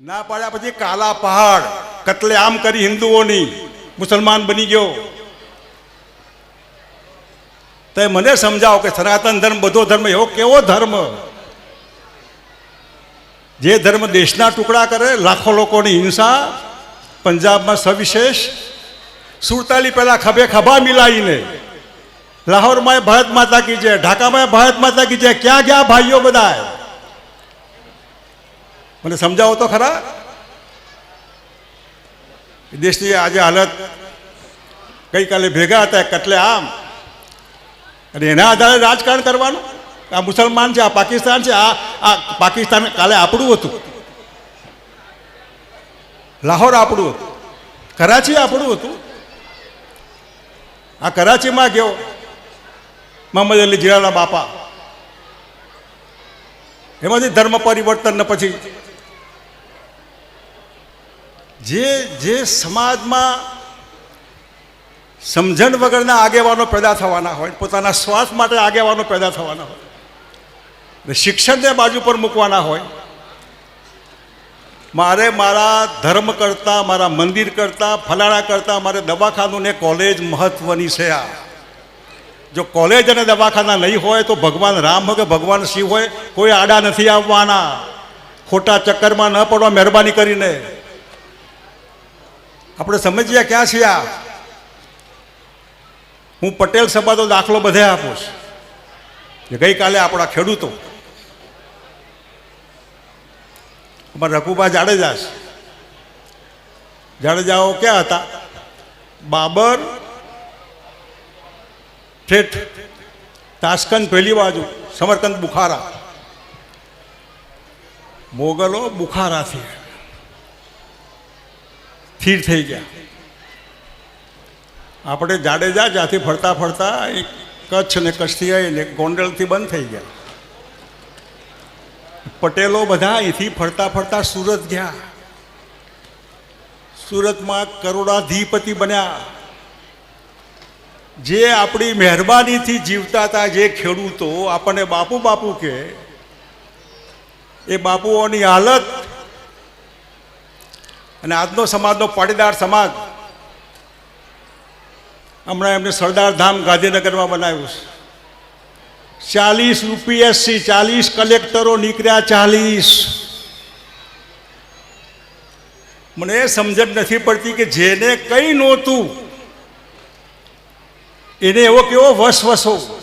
ના પાડ્યા પછી કાલા પહાડ, કતલે આમ કરી હિન્દુઓની, મુસલમાન બની ગયો. તો મને સમજાવો કે સનાતન ધર્મ, બધો ધર્મ, એવો કેવો ધર્મ? જે ધર્મ દેશના ટુકડા કરે, લાખો લોકોની હિંસા, પંજાબમાં સવિશેષ, સુડતાલી પહેલા ખભે ખભા મિલાઈને, લાહોરમાં ભારત માતા કી જય, ઢાકામાં ભારત માતા કી જય, ક્યાં ક્યાં ભાઈઓ બધા મને સમજાવો તો ખરા? દેશની આજે હાલત ગઈકાલે ભેગા હતા, કટલે આમ. અને એના આધારે રાજકારણ કરવાનું? આ મુસલમાન છે, આ પાકિસ્તાન છે, આ આ પાકિસ્તાન કાલે આપણું હતું. લાહોર આપણું હતું. કરાચી આપણું હતું. આ કરાચીમાં ગયો મોહમ્મદ અલી જીરાના બાપા. એમાંથી ધર્મ પરિવર્તન પછી જે જે સમાજમાં સમજણ વગરના આગેવાનો પેદા થવાના હોય, પોતાના સ્વાર્થ માટે આગેવાનો પેદા થવાના હોય, ને શિક્ષણને બાજુ પર મૂકવાના હોય, મારે મારા ધર્મ કરતાં, મારા મંદિર કરતાં, ફલાણા કરતાં, મારે દવાખાનું ને કોલેજ મહત્ત્વની છે આ. જો કોલેજ અને દવાખાના નહીં હોય, તો ભગવાન રામ હોય કે ભગવાન શિવ હોય, કોઈ આડા નથી આવવાના. ખોટા ચક્કરમાં ન પડવા મહેરબાની કરીને. આપણે સમજીએ ક્યાં છીએ આ? હું પટેલ સભાનો દાખલો બધે આપું છું. કે ગઈકાલે આપણા ખેડૂતો. અમારા રઘુબા જાડેજા છે. જાડેજાઓ ક્યાં હતા? બાબર, ઠેઠ તાસ્કંદ પહેલી બાજુ, સમરકંદ બુખારા. મોગલો બુખારાથી. સ્થિર થઈ ગયા. આપણે જાડેજા જ્યાંથી ફરતા ફરતા એ કચ્છ ને કચ્છથી આવીને ગોંડલથી બંધ થઈ ગયા. પટેલો બધા અહીંથી ફરતા ફરતા સુરત ગયા. સુરતમાં કરોડાધિપતિ બન્યા. જે આપણી મહેરબાનીથી જીવતા હતા જે ખેડૂતો, આપણને બાપુ બાપુ કે, એ બાપુઓની હાલત અને આજનો સમાજનો પાટીદાર સમાજ હમણાં એમને સરદાર ધામ ગાંધીનગરમાં બનાવ્યું છે. ચાલીસ યુપીએસસી ચાલીસ કલેક્ટરો નીકળ્યા, ચાલીસ. મને એ સમજણ નથી પડતી કે જેને કંઈ નહોતું, એને એવો કેવો વસવસો